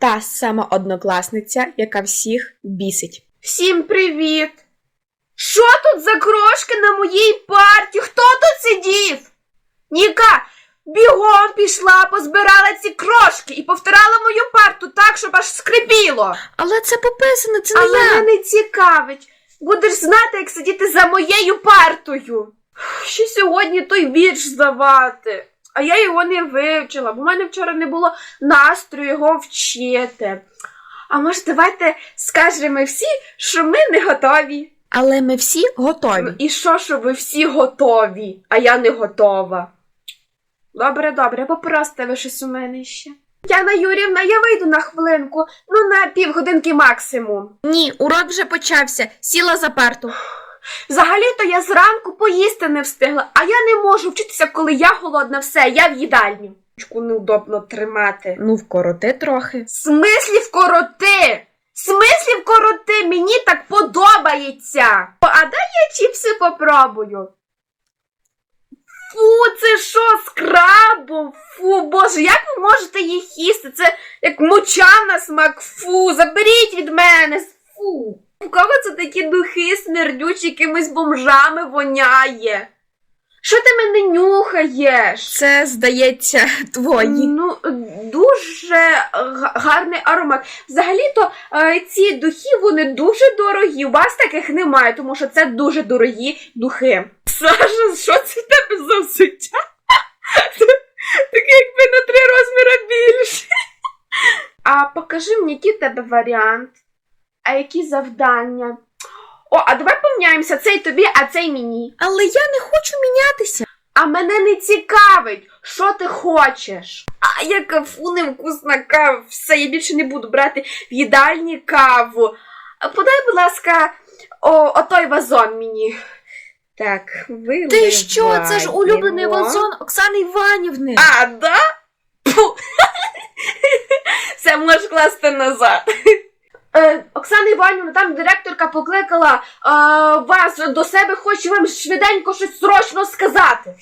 та сама однокласниця, яка всіх бісить. Всім привіт! Що тут за крошки на моїй парті? Хто тут сидів? Ніка, бігом пішла, позбирала ці крошки і повторала мою парту так, щоб аж скрипіло. Але це пописано, це не Але я. мене цікавить. Будеш знати, як сидіти за моєю партою. Ще сьогодні той вірш здавати. А я його не вивчила, бо в мене вчора не було настрою його вчити. А може, давайте скажемо всі, що ми не готові. Але ми всі готові. І що, що ви всі готові, а я не готова. Добре, добре, попросите ви щось у мене ще. Яна Юрівна, я вийду на хвилинку, ну на півгодинки максимум. Ні, урок вже почався. Сіла за парту. Взагалі-то я зранку поїсти не встигла, а я не можу вчитися, коли я голодна, все, я в їдальні. Ручку неудобно тримати. Ну, вкороти трохи. Смислі вкороти? Смислі вкороти? Мені так подобається. А дай я чіпси попробую. Фу, це що з крабом? Фу, боже, як ви можете їх їсти? Це як моча на смак. Фу, заберіть від мене. Фу. У кого це такі духи смердючі, якимись бомжами воняє? Що ти мене нюхаєш? Це, здається, твої. Ну, дуже гарний аромат. Взагалі-то е, ці духи вони дуже дорогі. У вас таких немає, тому що це дуже дорогі духи. Саша, що це в тебе за взуття? Таке якби на три розміри більше. А покажи мені, який тебе варіант. А які завдання? О, а давай поміняємося цей тобі, а цей мені. Але я не хочу мінятися. А мене не цікавить, що ти хочеш. А яка фу невкусна кава. Все, я більше не буду брати в їдальні каву. Подай, будь ласка, о, отой вазон мені. Так, виливай. Ти що? Це ж улюблений його. вазон Оксани Іванівни. А, да? Фу. Все, можеш класти назад. Е, Оксана Іванівна, там директорка покликала е, вас до себе, хоче вам швиденько щось срочно сказати.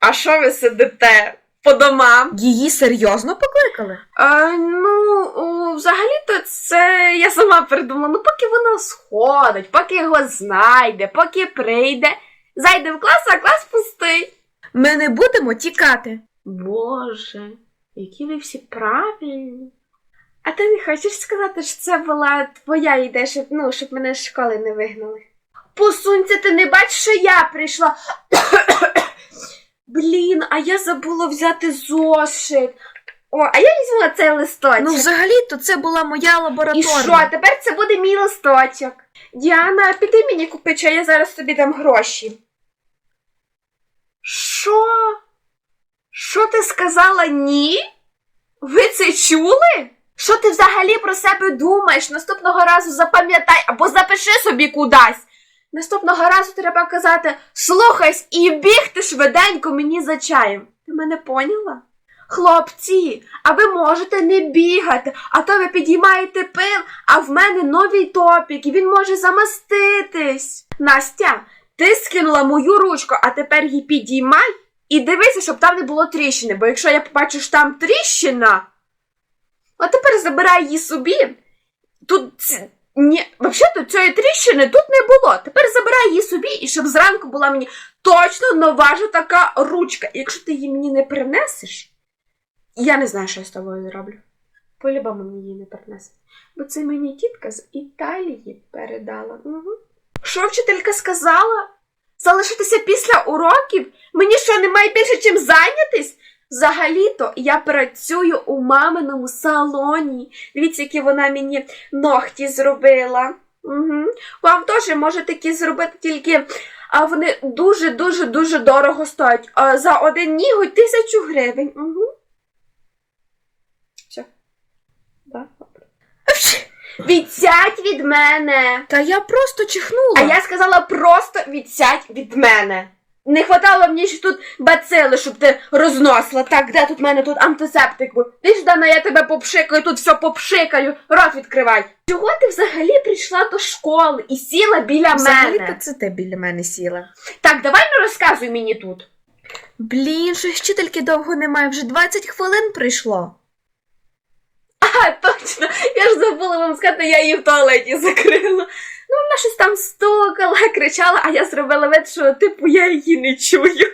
А що ви сидите по домам? Її серйозно покликали? Е, ну, взагалі-то це я сама придумала. Ну, поки вона сходить, поки його знайде, поки прийде, зайде в клас, а клас пустий. Ми не будемо тікати. Боже, які ви всі правильні. А ти не хочеш сказати, що це була твоя ідея, щоб, ну, щоб мене з школи не вигнали? Посунься, ти не бачиш, що я прийшла. Блін, а я забула взяти зошит. О, а я візьму цей листочок. Ну, взагалі-то це була моя І лабораторна. що, тепер це буде мій листочок. Діана, піди мені купи чай, я зараз тобі дам гроші. Що? Що ти сказала ні? Ви це чули? Що ти взагалі про себе думаєш? Наступного разу запам'ятай або запиши собі кудись. Наступного разу треба казати слухайся і бігти швиденько мені за чаєм. Ти мене поняла? Хлопці, а ви можете не бігати, а то ви підіймаєте пил, а в мене новий топік, і він може замаститись. Настя, ти скинула мою ручку, а тепер її підіймай і дивися, щоб там не було тріщини, бо якщо я побачу, що там тріщина, а тепер забирай її собі. Тут ні, взагалі цієї тріщини тут не було. Тепер забирай її собі, і щоб зранку була мені точно нова ж така ручка. І якщо ти її мені не принесеш, я не знаю, що я з тобою зроблю. По-любому мені її не принесе. Бо це мені тітка з Італії передала. Угу. Що вчителька сказала? Залишитися після уроків? Мені що, немає більше чим зайнятись? Взагалі-то я працюю у маминому салоні. Дивіться, які вона мені ногті зробила. Угу. Вам теж може такі зробити, тільки а вони дуже-дуже дуже дорого стоять. А за один ніготь тисячу гривень. Угу. Все. Да, добре. Відсядь від мене. Та я просто чихнула. А я сказала просто відсядь від мене. Не хватало мені ще тут бацили, щоб ти розносила. Так, де тут в мене тут антисептик був? Ти ж Дана, я тебе попшикаю, тут все попшикаю, рот відкривай. Чого ти взагалі прийшла до школи і сіла біля Взагалі-то це ти біля мене сіла. Так, давай не розказуй мені тут. Блін, що вчительки довго немає, вже 20 хвилин прийшло. А, точно, я ж забула вам сказати, я її в туалеті закрила. Вона щось там стукала, кричала, а я зробила вид, що типу я її не чую.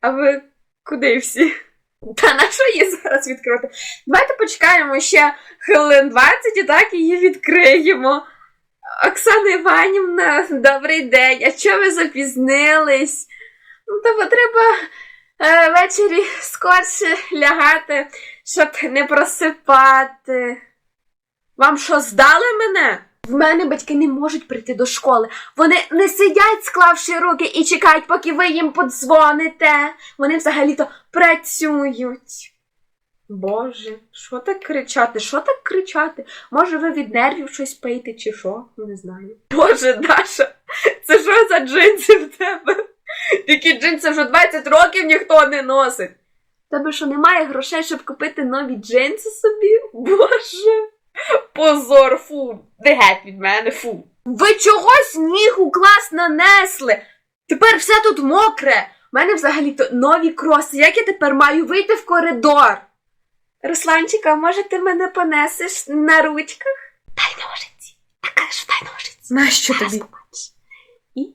А ви куди всі? Та на що її зараз відкрити? Давайте почекаємо ще хвилин 20 і так її відкриємо. Оксана Іванівна, добрий день. А чого ви запізнились? Ну, то треба е, ввечері скорше лягати, щоб не просипати. Вам що, здали мене? В мене батьки не можуть прийти до школи. Вони не сидять, склавши руки, і чекають, поки ви їм подзвоните. Вони взагалі-то працюють. Боже, що так кричати? Що так кричати? Може, ви від нервів щось пийте, чи що? Не знаю. Боже, Даша, це що за джинси в тебе? Які джинси вже 20 років ніхто не носить. Тебе що немає грошей, щоб купити нові джинси собі? Боже. Позор, фу. Де геть від мене, фу. Ви чого сніг у клас нанесли? Тепер все тут мокре. У мене взагалі-то нові кроси. Як я тепер маю вийти в коридор? Русланчика, може ти мене понесеш на ручках? Дай ножиці. Так кажу, дай ножиці. Нащо Зараз тобі? побачиш. І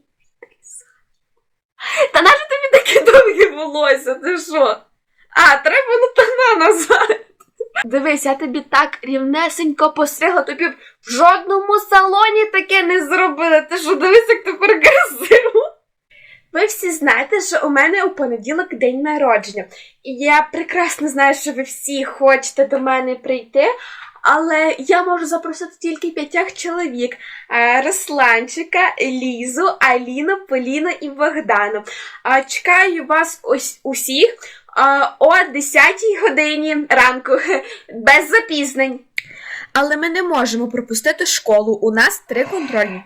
Та нащо тобі таке довге волосся? Ти що? А, треба на назад. Дивись, я тобі так рівнесенько постригла, тобі в жодному салоні таке не зробили. Ти що, дивись, як тепер красиво. Ви всі знаєте, що у мене у понеділок день народження. І я прекрасно знаю, що ви всі хочете до мене прийти, але я можу запросити тільки п'ятьох чоловік: Е, Русланчика, Лізу, Аліну, Поліну і Богдану. Чекаю вас ось усіх о 10-й годині ранку, без запізнень. Але ми не можемо пропустити школу. У нас три контрольні.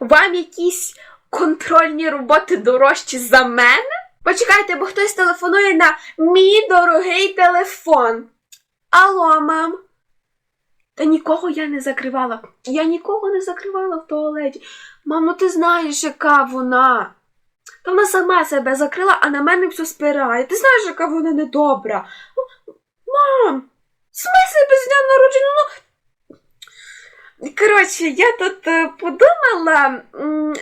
Вам якісь контрольні роботи дорожчі за мене? Почекайте, бо хтось телефонує на мій дорогий телефон. Алло, мам. Та нікого я не закривала. Я нікого не закривала в туалеті. Мамо, ти знаєш, яка вона. Та вона сама себе закрила, а на мене все спирає. Ти знаєш, яка вона недобра. Ну, Мам, в смислі без дня народження? Ну, Коротше, я тут е, подумала,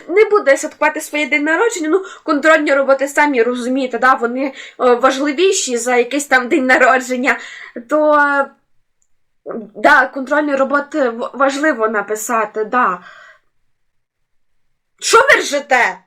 не буду святкувати своє день народження. Ну, контрольні роботи самі розумієте, да, вони е, важливіші за якийсь там день народження. То е, да, контрольні роботи важливо написати, да. Що ви ржете?